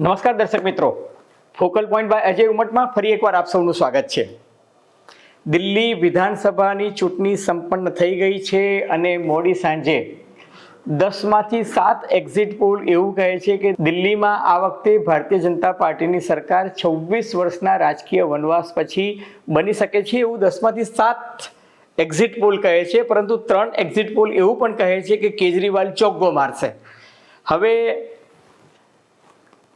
નમસ્કાર દર્શક મિત્રો. ફોકલ પોઈન્ટ બાય અજય ઉમટમાં ફરી એકવાર આપ સૌનું સ્વાગત છે. દિલ્હી વિધાનસભાની ચૂંટણી સંપન્ન થઈ ગઈ છે અને મોડી સાંજે દસમાંથી સાત એક્ઝિટ પોલ એવું કહે છે કે દિલ્હીમાં આ વખતે ભારતીય જનતા પાર્ટીની સરકાર છવ્વીસ વર્ષના રાજકીય વનવાસ પછી બની શકે છે એવું દસમાંથી સાત એક્ઝિટ પોલ કહે છે, પરંતુ ત્રણ એક્ઝિટ પોલ એવું પણ કહે છે કે કેજરીવાલ ચોગ્ગો મારશે. હવે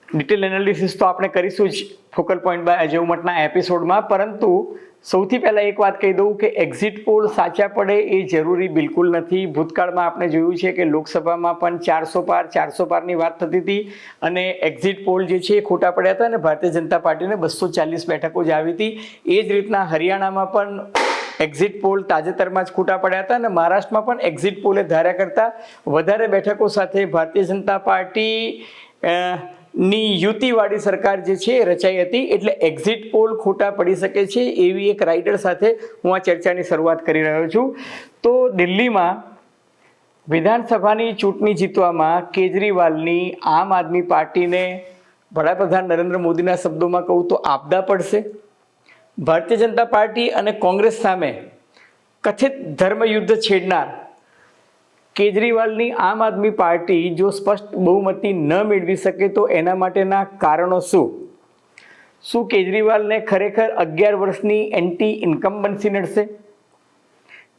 ડિટેલ એનાલિસિસ તો આપણે કરીશું જ ફોકલ પોઈન્ટ બાય અજય ઉમટના એપિસોડમાં પરંતુ સૌથી પહેલાં એક વાત કહી દઉં કે એક્ઝિટ પોલ સાચા પડે એ જરૂરી બિલકુલ નથી. ભૂતકાળમાં આપણે જોયું છે કે લોકસભામાં પણ ચારસો પાર, ચારસો પારની વાત થતી હતી અને એક્ઝિટ પોલ જે છે એ ખોટા પડ્યા હતા અને ભારતીય જનતા પાર્ટીને બસો ચાલીસ બેઠકો જ આવી હતી. એ જ રીતના હરિયાણામાં પણ એક્ઝિટ પોલ તાજેતરમાં જ ખોટા પડ્યા હતા અને મહારાષ્ટ્રમાં પણ એક્ઝિટ પોલે ધાર્યા કરતાં વધારે બેઠકો સાથે ભારતીય જનતા પાર્ટી ની યુતિવાળી સરકાર જે છે રચાઈ હતી, એટલે એક્ઝિટ પોલ ખોટા પડી શકે છે એવી એક રાઇડર સાથે હું આ ચર્ચાની શરૂઆત કરી રહ્યો છું. તો દિલ્હીમાં વિધાનસભાની ચૂંટણી જીતવામાં કેજરીવાલની આમ આદમી પાર્ટીને વડાપ્રધાન નરેન્દ્ર મોદીના શબ્દોમાં કહું તો આપદા પડશે. ભારતીય જનતા પાર્ટી અને કોંગ્રેસ સામે કથિત ધર્મયુદ્ધ છેડનાર કેજરીવાલની આમ આદમી પાર્ટી જો સ્પષ્ટ બહુમતી ન મેળવી શકે તો એના માટેના કારણો શું? શું કેજરીવાલને ખરેખર અગિયાર વર્ષની એન્ટી ઇન્કમ્બન્સી નડશે?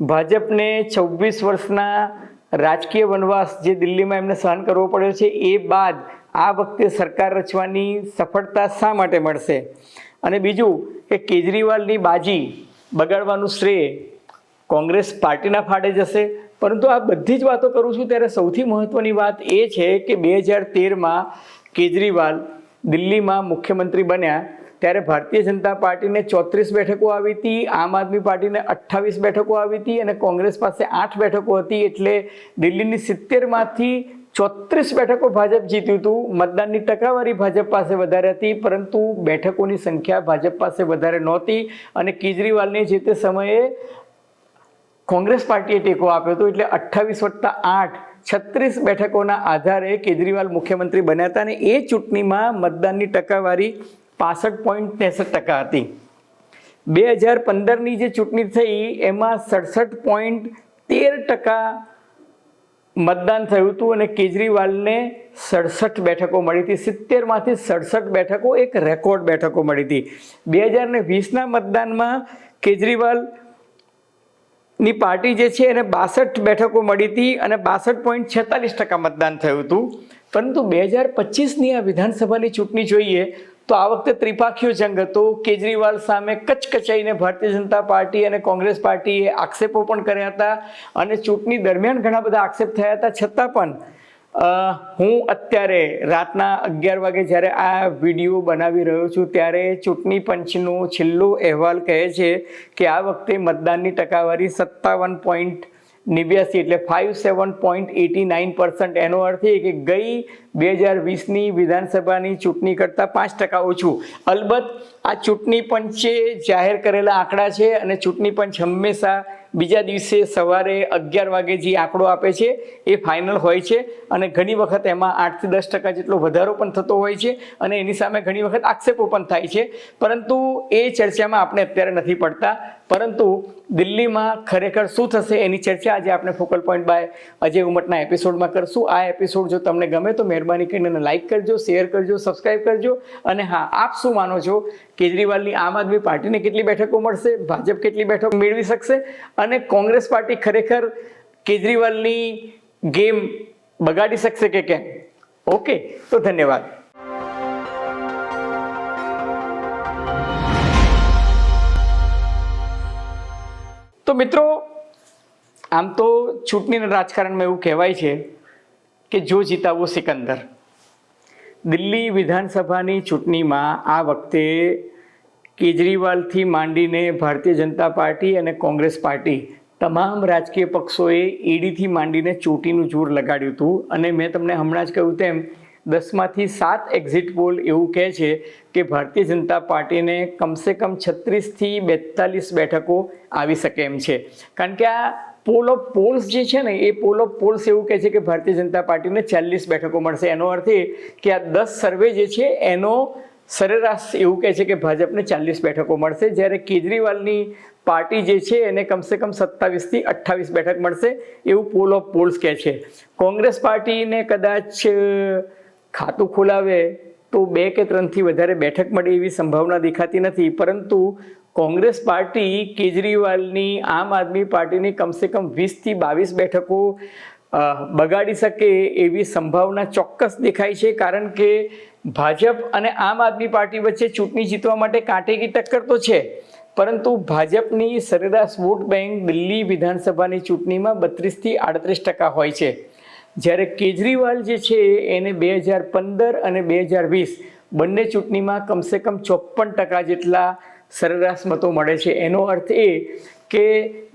ભાજપને છવ્વીસ વર્ષના રાજકીય વનવાસ જે દિલ્હીમાં એમને સહન કરવો પડ્યો છે, એ બાદ આ વખતે સરકાર રચવાની સફળતા શા માટે મળશે? અને બીજું કે કેજરીવાલની બાજી બગાડવાનું શ્રેય કોંગ્રેસ પાર્ટીના ફાળે જશે? પરંતુ આ બધી જ વાતો કરું છું ત્યારે સૌથી મહત્વની વાત એ છે કે બે હજાર તેરમાં કેજરીવાલ દિલ્હીમાં મુખ્યમંત્રી બન્યા ત્યારે ભારતીય જનતા પાર્ટીને ચોત્રીસ બેઠકો આવી હતી, આમ આદમી પાર્ટીને અઠ્ઠાવીસ બેઠકો આવી હતી અને કોંગ્રેસ પાસે આઠ બેઠકો હતી એટલે દિલ્હીની સિત્તેરમાંથી ચોત્રીસ બેઠકો ભાજપ જીત્યું હતું. મતદાનની ટકાવારી ભાજપ પાસે વધારે હતી, પરંતુ બેઠકોની સંખ્યા ભાજપ પાસે વધારે નહોતી અને કેજરીવાલને જે તે સમયે કોંગ્રેસ પાર્ટીએ ટેકો આપ્યો હતો એટલે અઠ્ઠાવીસ વત્તા આઠ છત્રીસ બેઠકોના આધારે કેજરીવાલ મુખ્યમંત્રી બન્યા હતા અને એ ચૂંટણીમાં મતદાનની ટકાવારી પાસઠ પોઈન્ટ ત્રેસઠ ટકા હતી. બે હજાર પંદરની જે ચૂંટણી થઈ એમાં સડસઠ પોઈન્ટ તેર ટકા મતદાન થયું હતું અને કેજરીવાલને સડસઠ બેઠકો મળી હતી. સિત્તેરમાંથી સડસઠ બેઠકો એક રેકોર્ડ બેઠકો મળી હતી. બે હજાર ને વીસના મતદાનમાં કેજરીવાલ ની પાર્ટી જે છે એને બાસઠ બેઠકો મળી હતી અને બાસઠ પોઈન્ટ છેતાલીસ ટકા મતદાન થયું હતું. પરંતુ બે હજાર પચીસની આ વિધાનસભાની ચૂંટણી જોઈએ તો આ વખતે ત્રિપાખીયો જંગ હતો. કેજરીવાલ સામે કચકચાઈને ભારતીય જનતા પાર્ટી અને કોંગ્રેસ પાર્ટીએ આક્ષેપો પણ કર્યા હતા અને ચૂંટણી દરમિયાન ઘણા બધા આક્ષેપ થયા હતા. છતાં પણ હું અત્યારે રાતના અગિયાર વાગે જ્યારે આ વીડિયો બનાવી રહ્યો છું, ત્યારે ચૂંટણી પંચનો છેલ્લો અહેવાલ કહે છે કે આ વખતે મતદાનની ટકાવારી સત્તાવન પોઈન્ટ નેવ્યાસી એટલે five seven point eighty nine percent એનો અર્થ એ કે ગઈ બે હજાર વીસની વિધાનસભાની ચૂંટણી કરતાં પાંચ ટકા ઓછું. અલબત્ત, આ ચૂંટણી પંચે જાહેર કરેલા આંકડા છે અને ચૂંટણી પંચ હંમેશા બીજા દિવસે સવારે અગિયાર વાગે જે આંકડો આપે છે, એ ફાઇનલ હોય છે અને ઘણી વખત એમાં આઠથી દસ ટકા જેટલો વધારો પણ થતો હોય છે અને એની સામે ઘણી વખત આક્ષેપો પણ થાય છે. પરંતુ એ ચર્ચામાં આપણે અત્યારે નથી પડતા. પરંતુ દિલ્હીમાં ખરેખર શું થશે એની ચર્ચા આજે આપણે ફોકલ પોઈન્ટ બાય અજય ઉમટના એપિસોડમાં કરશું. આ એપિસોડ જો તમને ગમે તો મહેરબાની કરીને એને લાઇક કરજો શેર કરજો સબસ્ક્રાઇબ કરજો. અને હા, આપ શું માનો છો? કેજરીવાલની આમ આદમી પાર્ટીને કેટલી બેઠકો મળશે? ભાજપ કેટલી બેઠકો મેળવી શકશે? અને કોંગ્રેસ પાર્ટી ખરેખર કેજરીવાલની ગેમ બગાડી શકશે કે કેમ? ઓકે તો ધન્યવાદ. તો મિત્રો, આમ તો ચૂંટણીના રાજકારણમાં એવું કહેવાય છે કે જો જીતાવો સિકંદર? દિલ્હી વિધાનસભાની ચૂંટણીમાં આ વખતે કેજરીવાલથી માંડીને ભારતીય જનતા પાર્ટી અને કોંગ્રેસ પાર્ટી તમામ રાજકીય પક્ષોએ ઈડીથી માંડીને ચોટીનું જોર લગાડ્યું હતું. અને મેં તમને હમણાં જ કહ્યું તેમ, દસમાંથી સાત એક્ઝિટ પોલ એવું કહે છે કે ભારતીય જનતા પાર્ટીને કમસે કમ છત્રીસથી બેતાલીસ બેઠકો આવી શકે એમ છે. કારણ કે આ પોલ ઓફ પોલ્સ જે છે ને, એ પોલ ઓફ પોલ્સ એવું કહે છે કે ભારતીય જનતા પાર્ટીને ચાલીસ બેઠકો મળશે. એનો અર્થ એ કે આ દસ સર્વે જે છે, એનો સરેરાશ એવું કહે છે કે ભાજપને ચાલીસ બેઠકો મળશે. જ્યારે કેજરીવાલની પાર્ટી જે છે, એને કમસે કમ સત્તાવીસથી અઠ્ઠાવીસ બેઠક મળશે એવું પોલ ઓફ પોલ્સ કહે છે. કોંગ્રેસ પાર્ટીને કદાચ ખાતું ખોલાવે તો બે કે ત્રણથી વધારે બેઠક મળે એવી સંભાવના દેખાતી નથી. પરંતુ કોંગ્રેસ પાર્ટી કેજરીવાલની આમ આદમી પાર્ટીની કમસે કમ વીસથી બાવીસ બેઠકો બગાડી શકે એવી સંભાવના ચોક્કસ દેખાય છે, કારણ કે ભાજપ અને આમ આદમી પાર્ટી વચ્ચે ચૂંટણી જીતવા માટે કાંટેકી ટક્કર તો છે. પરંતુ ભાજપની સરેરાશ વોટ બેંક દિલ્હી વિધાનસભાની ચૂંટણીમાં બત્રીસથી આડત્રીસ ટકા હોય છે. જ્યારે કેજરીવાલ જે છે એને બે હજાર પંદર અને બે હજાર વીસ બંને ચૂંટણીમાં કમસે કમ ચોપન ટકા જેટલા સરેરાશ મતો મળે છે. એનો અર્થ એ કે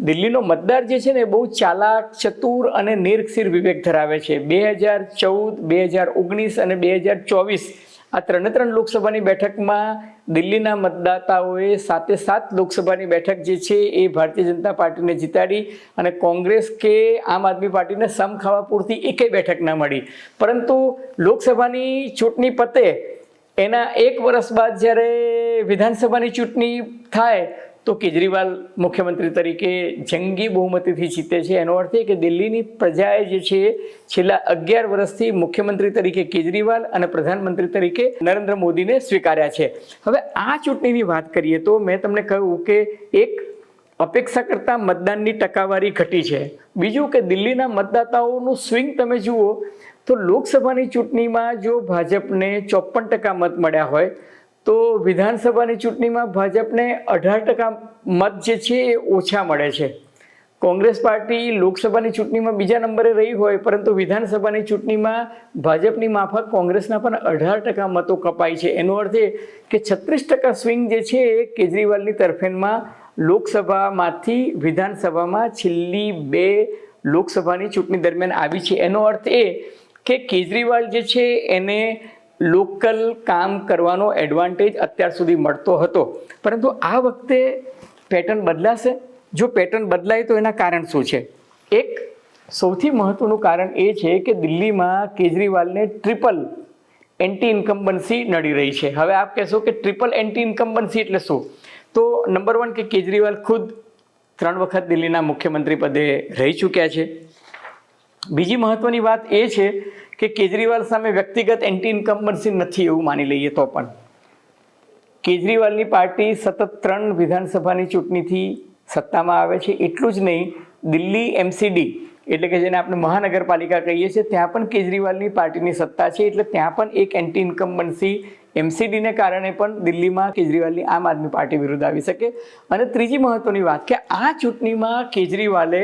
દિલ્હીનો મતદાર જે છે ને બહુ ચાલાક, ચતુર અને નિર્ક્ષીર વિવેક ધરાવે છે. બે હજાર ચૌદ, બે હજાર ઓગણીસ અને બે હજાર ચોવીસ આ ત્રણે ત્રણ લોકસભાની બેઠકમાં દિલ્હીના મતદાતાઓએ સાતે સાત લોકસભાની બેઠક જે છે એ ભારતીય જનતા પાર્ટીને જીતાડી અને કોંગ્રેસ કે આમ આદમી પાર્ટીને સમ ખાવા પૂરતી એકેય બેઠક ના મળી. પરંતુ લોકસભાની ચૂંટણી પતે એના એક વર્ષ બાદ જ્યારે વિધાનસભાની ચૂંટણી થાય, તો કેજરીવાલ મુખ્યમંત્રી તરીકે જંગી બહુમતીથી જીતે છે. એનો અર્થ એ કે દિલ્હીની પ્રજાએ જે છે, છેલ્લા અગિયાર વર્ષથી મુખ્યમંત્રી તરીકે કેજરીવાલ અને પ્રધાનમંત્રી તરીકે નરેન્દ્ર મોદીને સ્વીકાર્યા છે. હવે આ ચૂંટણીની વાત કરીએ તો મેં તમને કહ્યું કે એક અપેક્ષા કરતાં મતદાનની ટકાવારી ઘટી છે. બીજું કે દિલ્હીના મતદાતાઓનું સ્વિંગ તમે જુઓ તો લોકસભાની ચૂંટણીમાં જો ભાજપને ચોપન ટકા મત મળ્યા હોય, તો વિધાનસભાની ચૂંટણીમાં ભાજપને અઢાર ટકા મત જે છે એ ઓછા મળે છે. કોંગ્રેસ પાર્ટી લોકસભાની ચૂંટણીમાં બીજા નંબરે રહી હોય, પરંતુ વિધાનસભાની ચૂંટણીમાં ભાજપની માફક કોંગ્રેસના પણ અઢાર ટકા મતો કપાય છે. એનો અર્થ એ કે છત્રીસ ટકા સ્વિંગ જે છે એ કેજરીવાલની તરફેણમાં લોકસભામાંથી વિધાનસભામાં છેલ્લી બે લોકસભાની ચૂંટણી દરમિયાન આવી છે. એનો અર્થ એ કે કેજરીવાલ જે છે, એને લોકલ કામ કરવાનો એડવાન્ટેજ અત્યાર સુધી મળતો હતો. પરંતુ આ વખતે પેટર્ન બદલાશે? જો પેટર્ન બદલાય તો એના કારણ શું છે? એક, સૌથી મહત્વનું કારણ એ છે કે દિલ્હીમાં કેજરીવાલને ટ્રિપલ એન્ટી ઇન્કમ્બન્સી નડી રહી છે. હવે આપ કહેશો કે ટ્રિપલ એન્ટી ઇન્કમ્બન્સી એટલે શું? તો નંબર વન કે કેજરીવાલ ખુદ ત્રણ વખત દિલ્હીના મુખ્યમંત્રી પદે રહી ચૂક્યા છે. બીજી મહત્વની વાત એ છે કે કેજરીવાલ સામે વ્યક્તિગત એન્ટી ઇન્કમ્બન્સી નથી એવું માની લઈએ તો પણ. કેજરીવાલની પાર્ટી સતત ત્રણ વિધાનસભાની ચૂંટણીથી સત્તામાં આવે છે. એટલું જ નહીં, દિલ્હી એમસીડી એટલે કે જેને આપણે મહાનગરપાલિકા કહીએ છીએ, ત્યાં પણ કેજરીવાલની પાર્ટીની સત્તા છે, એટલે ત્યાં પણ એક એન્ટી ઇન્કમ્બન્સી એમસીડીને કારણે પણ દિલ્હીમાં કેજરીવાલની આમ આદમી પાર્ટી વિરુદ્ધ આવી શકે. અને ત્રીજી મહત્વની વાત કે આ ચૂંટણીમાં કેજરીવાલે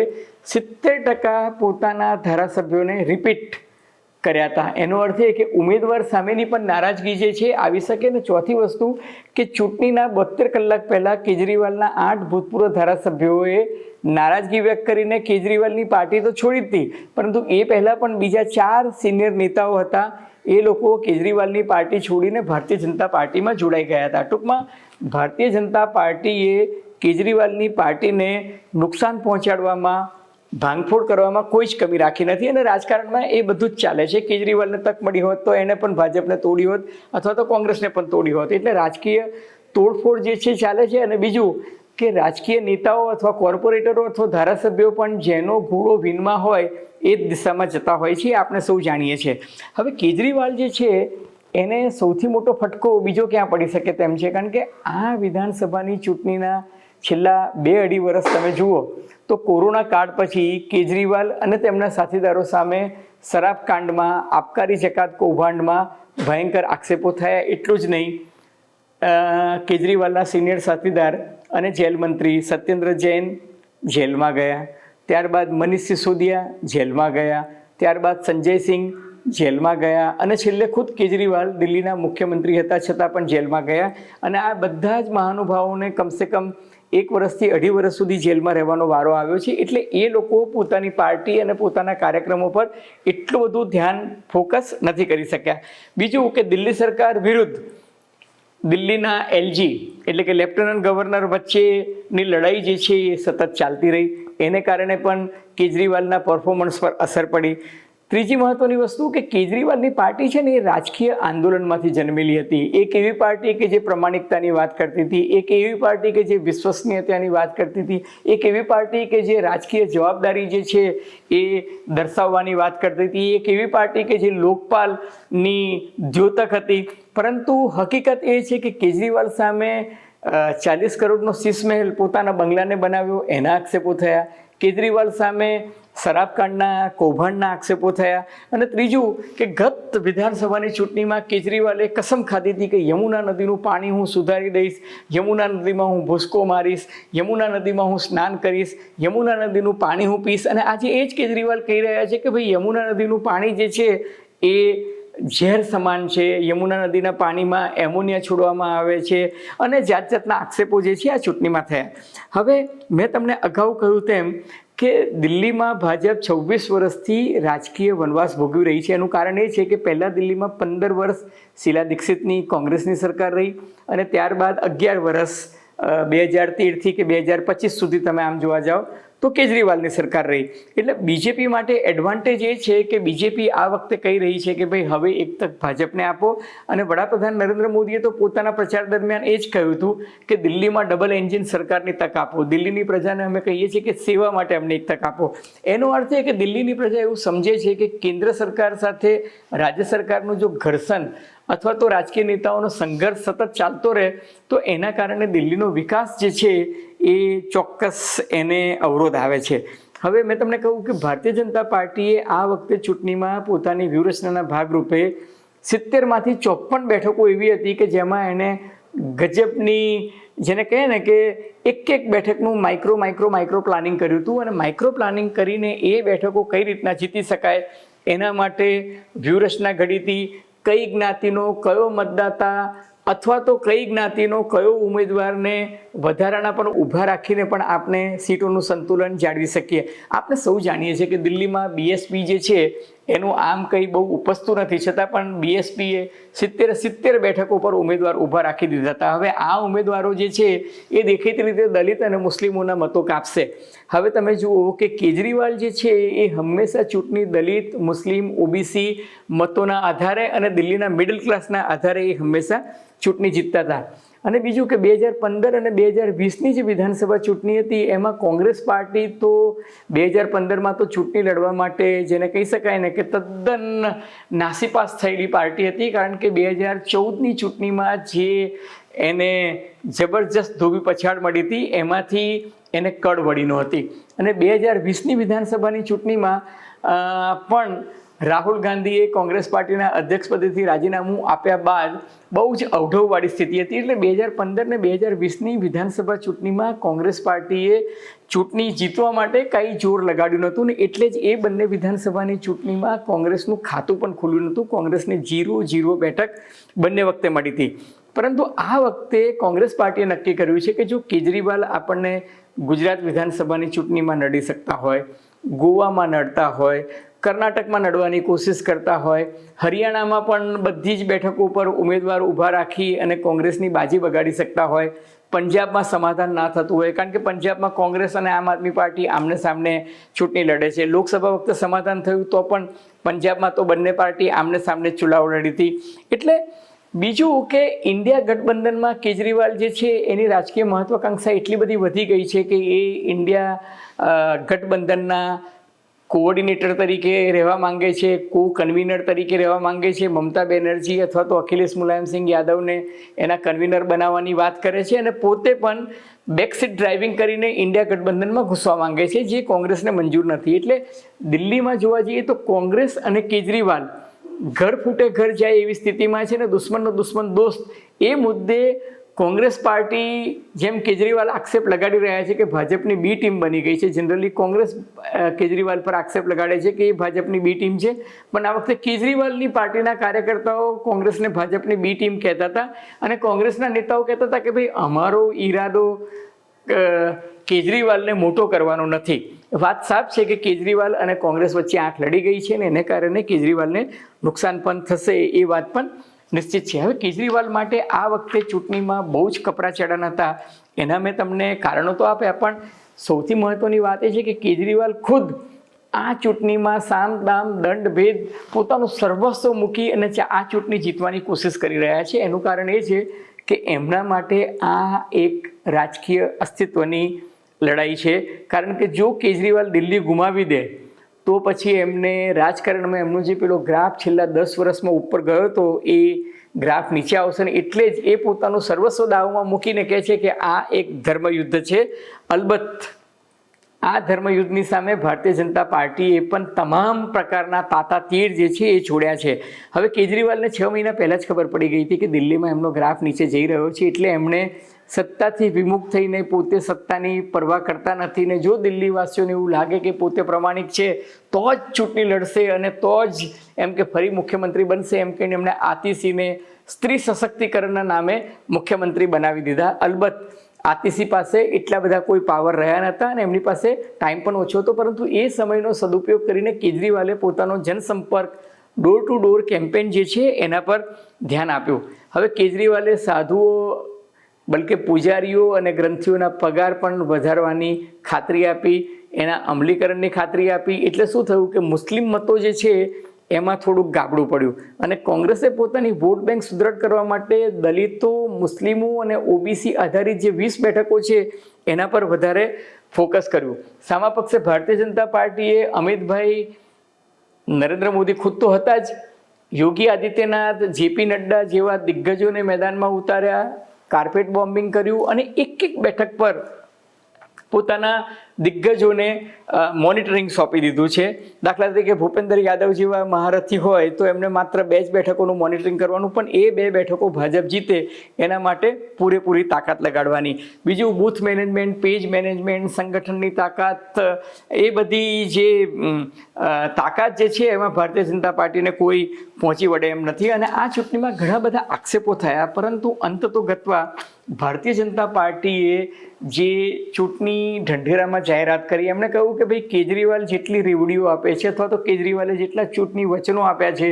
સિત્તેર ટકા પોતાના ધારાસભ્યોને રિપીટ કર્યા હતા. એનો અર્થ એ કે ઉમેદવાર સામેની પણ નારાજગી જે છે, આવી શકે. ને ચોથી વસ્તુ કે ચૂંટણીના બોતેર કલાક પહેલાં કેજરીવાલના આઠ ભૂતપૂર્વ ધારાસભ્યોએ નારાજગી વ્યક્ત કરીને કેજરીવાલની પાર્ટી તો છોડી હતી પરંતુ એ પહેલાં પણ બીજા ચાર સિનિયર નેતાઓ હતા. એ લોકો કેજરીવાલની પાર્ટી છોડીને ભારતીય જનતા પાર્ટીમાં જોડાઈ ગયા હતા. ટૂંકમાં, ભારતીય જનતા પાર્ટીએ કેજરીવાલની પાર્ટીને નુકસાન પહોંચાડવામાં, ભાંગફોડ કરવામાં કોઈ જ કમી રાખી નથી અને રાજકારણમાં એ બધું જ ચાલે છે. કેજરીવાલને તક મળી હોત તો એને પણ ભાજપને તોડી હોત અથવા તો કોંગ્રેસને પણ તોડી હોત. એટલે રાજકીય તોડફોડ જે છે, ચાલે છે અને બીજું કે રાજકીય નેતાઓ અથવા કોર્પોરેટરો અથવા ધારાસભ્યો પણ જેનો ઘોડો વિનમાં હોય એ દિશામાં જતા હોય છે આપણે સૌ જાણીએ છીએ. હવે કેજરીવાલ જે છે, એને સૌથી મોટો ફટકો બીજો ક્યાં પડી શકે તેમ છે? કારણ કે આ વિધાનસભાની ચૂંટણીના છેલ્લા બે અઢી વર્ષ તમે જુઓ, તો કોરોના કાળ પછી કેજરીવાલ અને તેમના સાથીદારો સામે શરાબ કાંડમાં આબકારી જકાત કૌભાંડમાં ભયંકર આક્ષેપો થયા, એટલું જ નહીં. કેજરીવાલના સિનિયર સાથીદાર અને જેલ મંત્રી સત્યેન્દ્ર જૈન જેલમાં ગયા. ત્યારબાદ મનીષ સિસોદિયા જેલમાં ગયા. ત્યારબાદ સંજય સિંહ જેલમાં ગયા અને છેલ્લે ખુદ કેજરીવાલ દિલ્હીના મુખ્યમંત્રી હતા છતાં પણ જેલમાં ગયા. અને આ બધા જ મહાનુભાવોને કમસે કમ એક વર્ષથી અઢી વર્ષ સુધી જેલમાં રહેવાનો વારો આવ્યો છે. એટલે એ લોકો પોતાની પાર્ટી અને પોતાના કાર્યક્રમો પર એટલું બધું ધ્યાન ફોકસ નથી કરી શક્યા. બીજું કે દિલ્હી સરકાર વિરુદ્ધ દિલ્હીના એલજી, એટલે કે લેફ્ટનન્ટ ગવર્નર વચ્ચેની લડાઈ જે છે એ સતત ચાલતી રહી. એને કારણે પણ કેજરીવાલના પરફોર્મન્સ પર અસર પડી. ત્રીજી મહત્વની વસ્તુ કે કેજરીવાલની પાર્ટી છે ને એ રાજકીય આંદોલનમાંથી જન્મેલી હતી. એક એવી પાર્ટી કે જે પ્રમાણિકતાની વાત કરતી હતી, એક એવી પાર્ટી કે જે વિશ્વસનીયતાની વાત કરતી હતી, એક એવી પાર્ટી કે જે રાજકીય જવાબદારી જે છે એ દર્શાવવાની વાત કરતી હતી, એક એવી પાર્ટી કે જે લોકપાલની દ્યોતક હતી. પરંતુ હકીકત એ છે કે કેજરીવાલ સામે ચાલીસ કરોડનો શીશ મહેલ પોતાના બંગલાને બનાવ્યો, એના આક્ષેપો થયા. કેજરીવાલ સામે શરાબકાંડના કૌભાંડના આક્ષેપો થયા. અને ત્રીજું કે ગત વિધાનસભાની ચૂંટણીમાં કેજરીવાલે કસમ ખાધી હતી કે યમુના નદીનું પાણી હું સુધારી દઈશ, યમુના નદીમાં હું ભૂસકો મારીશ, યમુના નદીમાં હું સ્નાન કરીશ, યમુના નદીનું પાણી હું પીશ. અને આજે એ જ કેજરીવાલ કહી રહ્યા છે કે ભાઈ યમુના નદીનું પાણી જે છે એ ઝેર સમાન છે, યમુના નદીના પાણીમાં એમોનિયા છોડવામાં આવે છે અને જાત જાતના આક્ષેપો જે છે આ ચૂંટણીમાં થયા. હવે મેં તમને અગાઉ કહ્યું તેમ કે દિલ્હીમાં ભાજપ છવ્વીસ વર્ષથી રાજકીય વનવાસ ભોગવી રહી છે. એનું કારણ એ છે કે પહેલાં દિલ્હીમાં પંદર વર્ષ શીલા દીક્ષિતની કોંગ્રેસની સરકાર રહી અને ત્યારબાદ અગિયાર વર્ષ બે હજાર તેરથી કે બે હજાર પચીસ સુધી તમે આમ જોવા જાઓ તો કેજરીવાલની સરકાર રહી. એટલે બીજેપી માટે એડવાન્ટેજ એ છે કે બીજેપી આ વખતે કહી રહી છે કે ભાઈ હવે એક તક ભાજપને આપો. અને વડાપ્રધાન નરેન્દ્ર મોદીએ તો પોતાના પ્રચાર દરમિયાન એ જ કહ્યું હતું કે દિલ્હીમાં ડબલ એન્જિન સરકારની તક આપો. દિલ્હીની પ્રજાને અમે કહીએ છીએ કે સેવા માટે અમને એક તક આપો. એનો અર્થ એ કે દિલ્હીની પ્રજા એવું સમજે છે કે કેન્દ્ર સરકાર સાથે રાજ્ય સરકારનું જો ઘર્ષણ અથવા તો રાજકીય નેતાઓનો સંઘર્ષ સતત ચાલતો રહે, તો એના કારણે દિલ્હીનો વિકાસ જે છે એ ચોક્કસ એને અવરોધ આવે છે. હવે મેં તમને કહું કે ભારતીય જનતા પાર્ટીએ આ વખતે ચૂંટણીમાં પોતાની વ્યૂહરચનાના ભાગરૂપે સિત્તેરમાંથી ચોપન બેઠકો એવી હતી કે જેમાં એને ગજબની, જેને કહે ને કે એક એક બેઠકનું માઇક્રો માઇક્રો માઇક્રો પ્લાનિંગ કર્યું હતું અને માઇક્રો પ્લાનિંગ કરીને એ બેઠકો કઈ રીતના જીતી શકાય, એના માટે વ્યૂહરચના ઘડી હતી, કઈ જ્ઞાતિનો, કયો મતદાતા અથવા તો કઈ જ્ઞાતિનો, કયો ઉમેદવારને વધારાના પણ ઊભા રાખીને પણ આપણે સીટોનું સંતુલન જાળવી શકીએ. આપણે સૌ જાણીએ છીએ કે દિલ્હીમાં બીએસપી જે છે એનું આમ કંઈ બહુ ઉપસતું નથી. છતાં પણ બીએસપીએ સિત્તેર સિત્તેર બેઠકો પર ઉમેદવાર ઊભા રાખી દીધા હતા. હવે આ ઉમેદવારો જે છે, એ દેખીતી રીતે દલિત અને મુસ્લિમોના મતો કાપશે. હવે તમે જુઓ કે કેજરીવાલ જે છે, એ હંમેશા ચૂંટણી દલિત, મુસ્લિમ ઓબીસી મતોના આધારે અને દિલ્હીના મિડલ ક્લાસના આધારે એ હંમેશા ચૂંટણી જીતતા હતા. અને બીજું કે બે હજાર પંદર અને બે હજાર વીસની જે વિધાનસભા ચૂંટણી હતી, એમાં કોંગ્રેસ પાર્ટી તો બે હજાર પંદરમાં તો ચૂંટણી લડવા માટે જેને કહી શકાય ને કે તદ્દન નાસીપાસ થયેલી પાર્ટી હતી, કારણ કે બે હજાર ચૌદની ચૂંટણીમાં જે એને જબરજસ્ત ધોબી પછાડ મળી હતી, એમાંથી એને કડ વળી નહોતી અને બે હજાર વીસની વિધાનસભાની ચૂંટણીમાં પણ રાહુલ ગાંધીએ કોંગ્રેસ પાર્ટીના અધ્યક્ષપદેથી રાજીનામું આપ્યા બાદ બહુ જ અવઢવવાળી સ્થિતિ હતી. એટલે બે હજાર પંદર ને બે હજાર વીસની વિધાનસભા ચૂંટણીમાં કોંગ્રેસ પાર્ટીએ ચૂંટણી જીતવા માટે કંઈ જોર લગાડ્યું નહોતું ને એટલે જ એ બંને વિધાનસભાની ચૂંટણીમાં કોંગ્રેસનું ખાતું પણ ખુલ્યું નહોતું. કોંગ્રેસને જીરો જીરો બેઠક બંને વખતે મળી હતી. પરંતુ આ વખતે કોંગ્રેસ પાર્ટીએ નક્કી કર્યું છે કે જો કેજરીવાલ આપણને ગુજરાત વિધાનસભાની ચૂંટણીમાં નડી શકતા હોય, ગોવામાં નડતા હોય કર્ણાટકમાં નડવાની કોશિશ કરતા હોય, હરિયાણામાં પણ બધી જ બેઠકો ઉપર ઉમેદવાર ઊભા રાખી અને કોંગ્રેસની બાજી બગાડી શકતા હોય, પંજાબમાં સમાધાન ના થતું હોય, કારણ કે પંજાબમાં કોંગ્રેસ અને આમ આદમી પાર્ટી આમને સામને ચૂંટણી લડે છે. લોકસભા વખતે સમાધાન થયું તો પણ પંજાબમાં તો બંને પાર્ટી આમને સામને ચુલાવ લડી હતી. એટલે બીજું કે ઇન્ડિયા ગઠબંધનમાં કેજરીવાલ જે છે એની રાજકીય મહત્વાકાંક્ષા એટલી બધી વધી ગઈ છે કે એ ઇન્ડિયા ગઠબંધનના કોઓર્ડિનેટર તરીકે રહેવા માંગે છે કો કન્વીનર તરીકે રહેવા માંગે છે, મમતા બેનર્જી અથવા તો અખિલેશ મુલાયમસિંહ યાદવને એના કન્વીનર બનાવવાની વાત કરે છે અને પોતે પણ બેકસીટ ડ્રાઇવિંગ કરીને ઇન્ડિયા ગઠબંધનમાં ઘૂસવા માંગે છે, જે કોંગ્રેસને મંજૂર નથી. એટલે દિલ્હીમાં જોવા જઈએ તો કોંગ્રેસ અને કેજરીવાલ ઘર ફૂટે ઘર જાય એવી સ્થિતિમાં છે ને દુશ્મનનો દુશ્મન દોસ્ત એ મુદ્દે કોંગ્રેસ પાર્ટી જેમ કેજરીવાલ આક્ષેપ લગાડી રહ્યા છે કે ભાજપની બી ટીમ બની ગઈ છે. જનરલી કોંગ્રેસ કેજરીવાલ પર આક્ષેપ લગાડે છે કે એ ભાજપની બી ટીમ છે. પણ આ વખતે કેજરીવાલની પાર્ટીના કાર્યકર્તાઓ કોંગ્રેસને ભાજપની બી ટીમ કહેતા હતા અને કોંગ્રેસના નેતાઓ કહેતા હતા કે ભાઈ, અમારો ઈરાદો કેજરીવાલને મોટો કરવાનો નથી. વાત સાફ છે કે કેજરીવાલ અને કોંગ્રેસ વચ્ચે આંખ લડી ગઈ છે ને એને કારણે કેજરીવાલને નુકસાન પણ થશે એ વાત પણ નિશ્ચિત છે. હવે કેજરીવાલ માટે આ વખતે ચૂંટણીમાં બહુ જ કપરા ચડાન હતા. એના મેં તમને કારણો તો આપ્યા, પણ સૌથી મહત્વની વાત એ છે કે કેજરીવાલ ખુદ આ ચૂંટણીમાં સામ દામ દંડ ભેદ પોતાનું સર્વસ્વ મૂકી અને આ ચૂંટણી જીતવાની કોશિશ કરી રહ્યા છે. એનું કારણ એ છે કે એમના માટે આ એક રાજકીય અસ્તિત્વની લડાઈ છે. કારણ કે જો કેજરીવાલ દિલ્હી ગુમાવી દે તો પછી એમને રાજકારણમાં એમનો જે પેલો ગ્રાફ છેલ્લા દસ વર્ષમાં ઉપર ગયો હતો, એ ગ્રાફ નીચે આવશે ને એટલે જ એ પોતાનું સર્વસ્વ દાવમાં મૂકીને કહે છે કે આ એક ધર્મયુદ્ધ છે. અલબત્ત, આ ધર્મયુદ્ધની સામે ભારતીય જનતા પાર્ટીએ પણ તમામ પ્રકારના તાતા તીર જે છે એ છોડ્યા છે. હવે કેજરીવાલને છ મહિના પહેલાં જ ખબર પડી ગઈ હતી કે દિલ્હીમાં એમનો ગ્રાફ નીચે જઈ રહ્યો છે, એટલે એમણે સત્તાથી વિમુખ થઈને પોતે સત્તાની પરવા કરતા નથી ને જો દિલ્હીવાસીઓને એવું લાગે કે પોતે પ્રમાણિક છે, તો જ ચૂંટણી લડશે અને તો જ એમ કે ફરી મુખ્યમંત્રી બનશે એમ કહીને એમણે આતિશીને સ્ત્રી સશક્તિકરણના નામે મુખ્યમંત્રી બનાવી દીધા. અલબત્ત આતિશી પાસે એટલા બધા કોઈ પાવર રહ્યા નહોતા અને એમની પાસે ટાઈમ પણ ઓછો હતો, પરંતુ એ સમયનો સદુપયોગ કરીને કેજરીવાલે પોતાનો જનસંપર્ક ડોર ટુ ડોર કેમ્પેન જે છે એના પર ધ્યાન આપ્યું. હવે કેજરીવાલે સાધુઓ બલકે પૂજારીઓ અને ગ્રંથિઓના પગાર પણ વધારવાની ખાતરી આપી, એના અમલીકરણની ખાતરી આપી. એટલે શું થયું કે મુસ્લિમ મતો જે છે, એમાં થોડુંક ગાબડું પડ્યું. અને કોંગ્રેસે પોતાની વોટ બેંક સુદૃઢ કરવા માટે દલિતો, મુસ્લિમો અને ઓબીસી આધારિત જે વીસ બેઠકો છે, એના પર વધારે ફોકસ કર્યું. સામા પક્ષે ભારતીય જનતા પાર્ટીએ અમિતભાઈ નરેન્દ્ર મોદી ખુદ તો હતા જ. યોગી આદિત્યનાથ, જેપી નડ્ડા જેવા દિગ્ગજોને મેદાનમાં ઉતાર્યા. કાર્પેટ બોમ્બિંગ કર્યું અને એક એક બેઠક પર પોતાના દિગ્ગજોને મોનિટરિંગ સોંપી દીધું છે. દાખલા તરીકે ભૂપેન્દ્ર યાદવ જેવા મહારથી હોય તો એમને માત્ર બે જ બેઠકોનું મોનિટરિંગ કરવાનું, પણ એ બે બેઠકો ભાજપ જીતે એના માટે પૂરેપૂરી તાકાત લગાડવાની. બીજું બૂથ મેનેજમેન્ટ પેજ મેનેજમેન્ટ સંગઠનની તાકાત, એ બધી જે તાકાત જે છે એમાં ભારતીય જનતા પાર્ટીને કોઈ પહોંચી વળે એમ નથી. અને આ ચૂંટણીમાં ઘણા બધા આક્ષેપો થયા, પરંતુ અંત તો ગતવા ભારતીય જનતા પાર્ટીએ જે ચૂંટણી ઢંઢેરામાં જાહેરાત કરી, એમણે કહ્યું કે ભાઈ કેજરીવાલ જેટલી રેવડીઓ આપે છે અથવા તો કેજરીવાલે જેટલા ચૂંટણી વચનો આપ્યા છે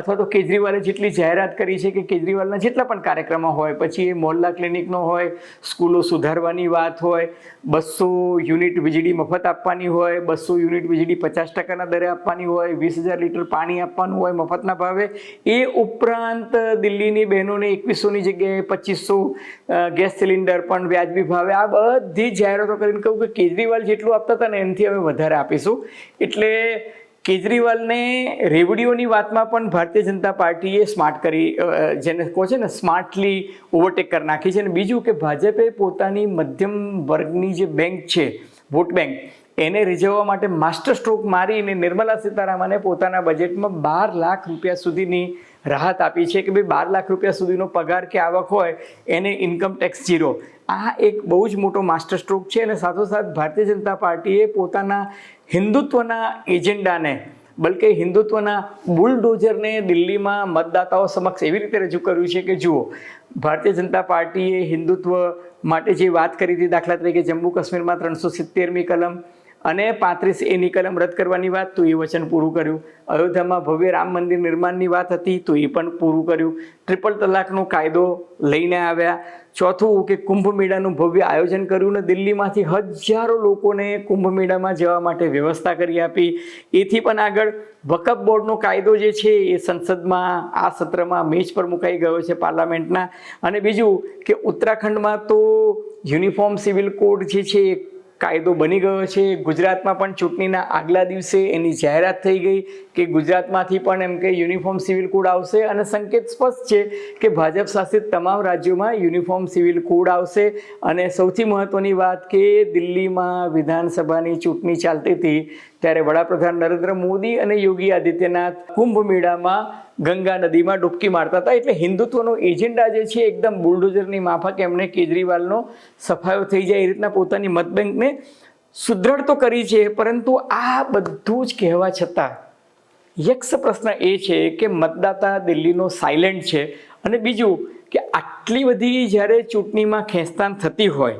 અથવા તો કેજરીવાલે જેટલી જાહેરાત કરી છે કે કેજરીવાલના જેટલા પણ કાર્યક્રમો હોય, પછી એ મોહલ્લા ક્લિનિકનો હોય, સ્કૂલો સુધારવાની વાત હોય, બસો યુનિટ વીજળી મફત આપવાની હોય, બસો યુનિટ વીજળી પચાસ ટકાના દરે આપવાની હોય, વીસ હજાર લીટર પાણી આપવાનું હોય મફતના ભાવે, એ ઉપરાંત દિલ્હીની બહેનોને એકવીસોની જગ્યાએ પચીસો ગેસ સિલિન્ડર પણ વ્યાજબી ભાવે, આ બધી જાહેરાતો કરીને કહું કે કેજરીવાલ જેટલું આપતા હતા ને એનાથી અમે વધારે આપીશું. એટલે કેજરીવાલને રેવડીઓની વાતમાં પણ ભારતીય જનતા પાર્ટીએ સ્માર્ટ કરી જેને કહો છે ને સ્માર્ટલી ઓવરટેક કરી નાખી છે. અને બીજું કે ભાજપે પોતાની મધ્યમ વર્ગની જે બેંક છે વોટ બેંક એને રીઝવવા માટે માસ્ટર સ્ટ્રોક મારીને નિર્મલા સીતારામને પોતાના બજેટમાં બાર લાખ રૂપિયા સુધીની રાહત આપી છે કે ભાઈ બાર લાખ રૂપિયા સુધીનો પગાર કે આવક હોય, એને ઇન્કમ ટેક્સ જીરો આ એક બહુ જ મોટો માસ્ટર સ્ટ્રોક છે અને સાથોસાથ ભારતીય જનતા પાર્ટીએ પોતાના હિન્દુત્વના એજન્ડાને, બલકે હિન્દુત્વના બુલડોઝરને દિલ્હીમાં મતદાતાઓ સમક્ષ એવી રીતે રજૂ કર્યું છે કે જુઓ, ભારતીય જનતા પાર્ટીએ હિન્દુત્વ માટે જે વાત કરી હતી દાખલા તરીકે જમ્મુ કાશ્મીરમાં ત્રણસો સિત્તેરમી કલમ અને પાંત્રીસ એની કલમ રદ કરવાની વાત, તો એ વચન પૂરું કર્યું. અયોધ્યામાં ભવ્ય રામ મંદિર નિર્માણની વાત હતી, તો એ પણ પૂરું કર્યું. ટ્રિપલ તલાકનો કાયદો લઈને આવ્યા. ચોથું કે કુંભ મેળાનું ભવ્ય આયોજન કર્યું ને દિલ્હીમાંથી હજારો લોકોને કુંભ મેળામાં જવા માટે વ્યવસ્થા કરી આપી. એથી પણ આગળ વકફ બોર્ડનો કાયદો જે છે એ સંસદમાં, આ સત્રમાં મેચ પર મુકાઈ ગયો છે પાર્લામેન્ટના. અને બીજું કે ઉત્તરાખંડમાં તો યુનિફોર્મ સિવિલ કોડ જે છે એ કાયદો બની ગયો છે. ગુજરાતમાં પણ ચૂંટણીના આગલા દિવસે એની જાહેરાત થઈ ગઈ કે ગુજરાતમાંથી પણ એમ કે યુનિફોર્મ સિવિલ કોડ આવશે અને સંકેત સ્પષ્ટ છે કે ભાજપ શાસિત તમામ રાજ્યોમાં યુનિફોર્મ સિવિલ કોડ આવશે. અને સૌથી મહત્ત્વની વાત કે દિલ્હીમાં વિધાનસભાની ચૂંટણી ચાલતી હતી ત્યારે વડાપ્રધાન નરેન્દ્ર મોદી અને યોગી આદિત્યનાથ કુંભ મેળામાં ગંગા નદીમાં ડૂબકી મારતા હતા. એટલે હિન્દુત્વનો એજન્ડા જે છે, એકદમ બુલડોઝરની માફક એમણે કેજરીવાલનો સફાયો થઈ જાય એ રીતના પોતાની મતબેંકને સુદૃઢ તો કરી છે, પરંતુ આ બધું જ કહેવા છતાં યક્ષ પ્રશ્ન એ છે કે મતદાતા દિલ્હીનો સાયલેન્ટ છે. અને બીજું કે આટલી બધી જ્યારે ચૂંટણીમાં ખેંચતાણ થતી હોય,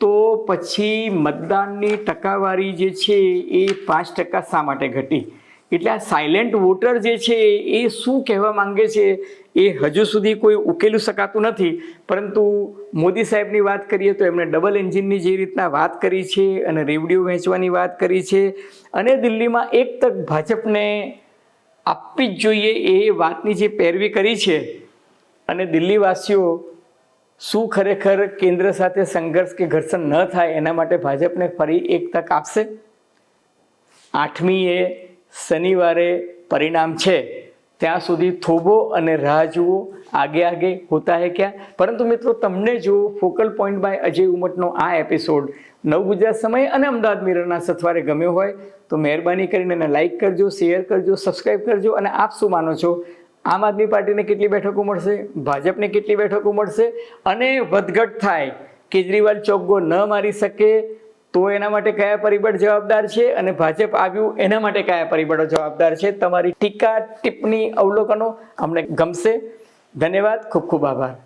તો પછી મતદાનની ટકાવારી જે છે એ પાંચ ટકા શા માટે ઘટી? એટલે આ સાયલેન્ટ વોટર જે છે એ શું કહેવા માંગે છે? એ હજુ સુધી કોઈ ઉકેલી શકાતું નથી. પરંતુ મોદી સાહેબની વાત કરીએ તો એમણે ડબલ એન્જિનની જે રીતના વાત કરી છે અને રેવડીઓ વહેંચવાની વાત કરી છે અને દિલ્હીમાં એક તક ભાજપને આપવી જ જોઈએ એ વાતની જે પેરવી કરી છે. અને દિલ્હીવાસીઓ શું ખરેખર કેન્દ્ર સાથે સંઘર્ષ કે ઘર્ષણ ન થાય એના માટે ભાજપને ફરી એક તક આપશે? આઠમીએ શનિવારે પરિણામ છે. ત્યાં સુધી થોભો અને રાહ જુઓ. આગે આગે હોતા હે ક્યાં? પરંતુ મિત્રો, તમને જો ફોકલ પોઈન્ટ બાય અજય ઉમટનો આ એપિસોડ નવ ગુજરાત સમય અને અમદાવાદ મિરરના સથવારે ગમ્યો હોય, તો મહેરબાની કરીને એને લાઇક કરજો શેર કરજો સબસ્ક્રાઈબ કરજો અને આપ શું માનો છો? આમ આદમી પાર્ટીને કેટલી બેઠકો મળશે? ભાજપને કેટલી બેઠકો મળશે? અને વધઘટ થાય, કેજરીવાલ ચોગ્ગો ન મારી શકે તો એના માટે કયા પરિબળ જવાબદાર છે? અને ભાજપ આવ્યું એના માટે કયા પરિબળો જવાબદાર છે? તમારી ટીકા, ટિપ્પણી, અવલોકનો અમને ગમશે. ધન્યવાદ, ખૂબ ખૂબ આભાર.